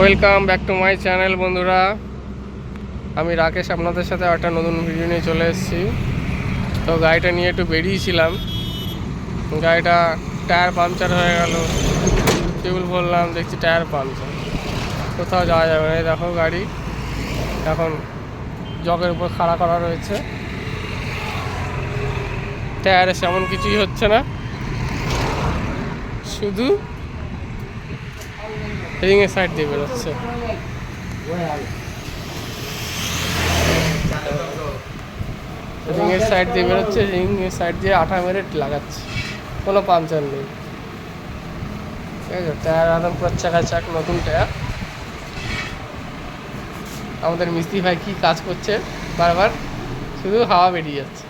Welcome back to my channel বন্ধুরা। আমি রাকেশ আপনাদের সাথে একটা নতুন ভিডিও নিয়ে চলে এসেছি। তো গাড়িটা নিয়ে একটু বেরিয়েছিলাম। গাড়িটা টায়ার পাংচার হয়ে গেল। টিউল বললাম, দেখছি টায়ার পাংচার কোথাও যাওয়া যাবে না। দেখো গাড়ি। এখন জগের উপর খাড়া করা রয়েছে। টায়ারে সেমন কিছুই হচ্ছে না। শুধু রিংয়ের সাইড দিয়ে বেরোচ্ছে। রিংয়ের সাইড দিয়ে বেরোচ্ছে রিংয়ের সাইড দিয়ে আঠা মেরে লাগাচ্ছে। কোনো পাংচার নেই। ঠিক আছে টায়ার একদম পুরো চাকা চাক, নতুন টায়ার আমাদের মিস্ত্রি ভাই কি কাজ করছে? বারবার শুধু হাওয়া বেরিয়ে যাচ্ছে।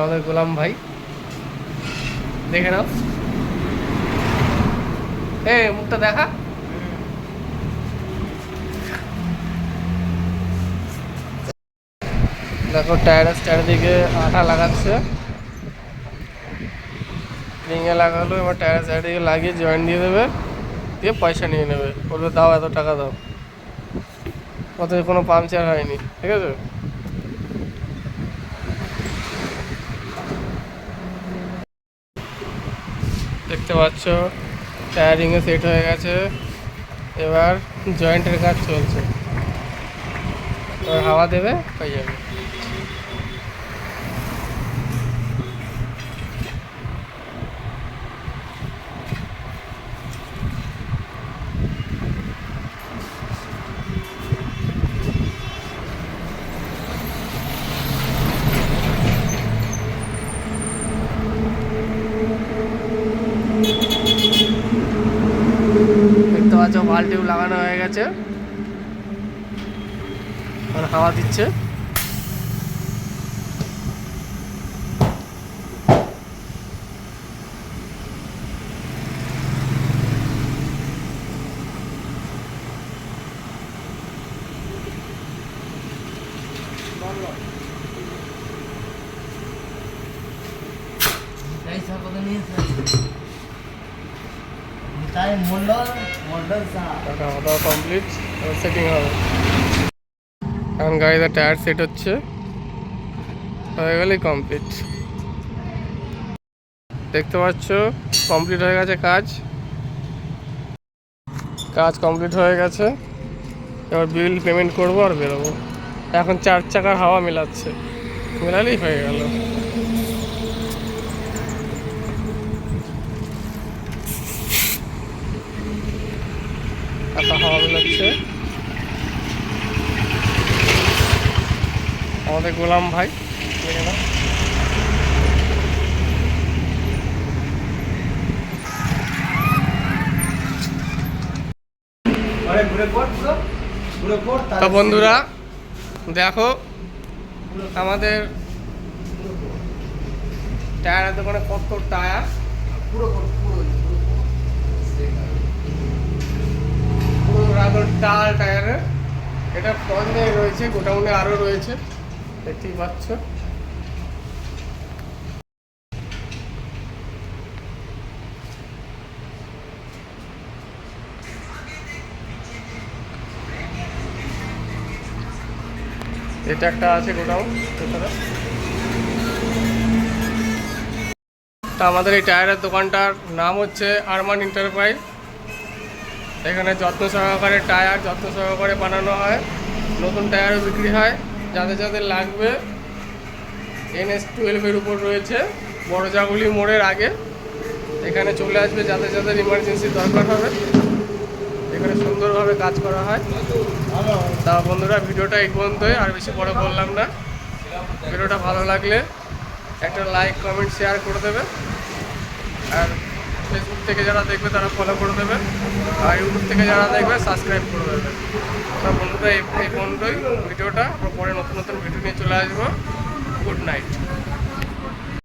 আমাদের গোলাম ভাই। দেখে নাও। এ মুখটা দেখা। দেখো, টায়ারের চারিদিকে আঠা লাগাচ্ছে। রিঙে লাগালো, এবার টায়ারের চারিদিকে লাগিয়ে জয়েন দিয়ে দেবে। দিয়ে পয়সা নিয়ে নেবে। বলবে, দাও এত টাকা দাও। অত কোনো পাংচার হয়নি, ঠিক আছে? দেখতে পাচ্ছ? টায়ারিংয়ে সেট হয়ে গেছে। এবার জয়েন্টের কাজ চলছে। এবার হাওয়া দেবে হয়ে যাবে। পাচ্ছ বাল্টিও লাগানো হয়ে গেছে। হাওয়া দিচ্ছে। কমপ্লিট সেটিং হবে। এখন টায়ার সেট হচ্ছে, হয়ে গেলেই কমপ্লিট দেখতে পাচ্ছ কমপ্লিট হয়ে গেছে কাজ। কাজ কমপ্লিট হয়ে গেছে। এবার বিল পেমেন্ট করব আর বেরোবো। এখন চার চাকার হাওয়া মেলাচ্ছে। মেলালেই হয়ে গেল এত হাওয়া মেলাচ্ছে আমাদের গোলাম ভাই। তো বন্ধুরা দেখো আমাদের টায়ারের দোকানে কত টায়ার? পুরো পুরো পুরো রাগর টাল টায়ারের। এটা বন্ধে রয়েছে গোডাউনে আরও রয়েছে। দেখতেই পাচ্ছ। এটা একটা আছে ভেতরে। তা আমাদের এই টায়ারের দোকানটার নাম হচ্ছে আরমান এন্টারপ্রাইজ। এখানে যত্ন সহকারে টায়ার যত্ন সহকারে বানানো হয়, নতুন টায়ারও বিক্রি হয়। যাদের যাদের লাগবে এনএস টুয়েলভের উপর রয়েছে বড়জাগুলি মোড়ের আগে। এখানে চলে আসবে যাদের যাদের ইমার্জেন্সি দরকার হবে। এখানে সুন্দরভাবে কাজ করা হয়। তা বন্ধুরা, ভিডিওটা এই পর্যন্তই, আর বেশি বড় করলাম না। ভিডিওটা ভালো লাগলে একটা লাইক কমেন্ট শেয়ার করে দেবে। আর ফেসবুক থেকে যারা দেখবে তারা ফলো করে দেবে আর ইউটিউব থেকে যারা দেখবে সাবস্ক্রাইব করে দেবে। তো বন্ধুরা, এই পর্যন্তই। ভিডিওটা আমরা পরে নতুন নতুন ভিডিও নিয়ে চলে আসব। Good night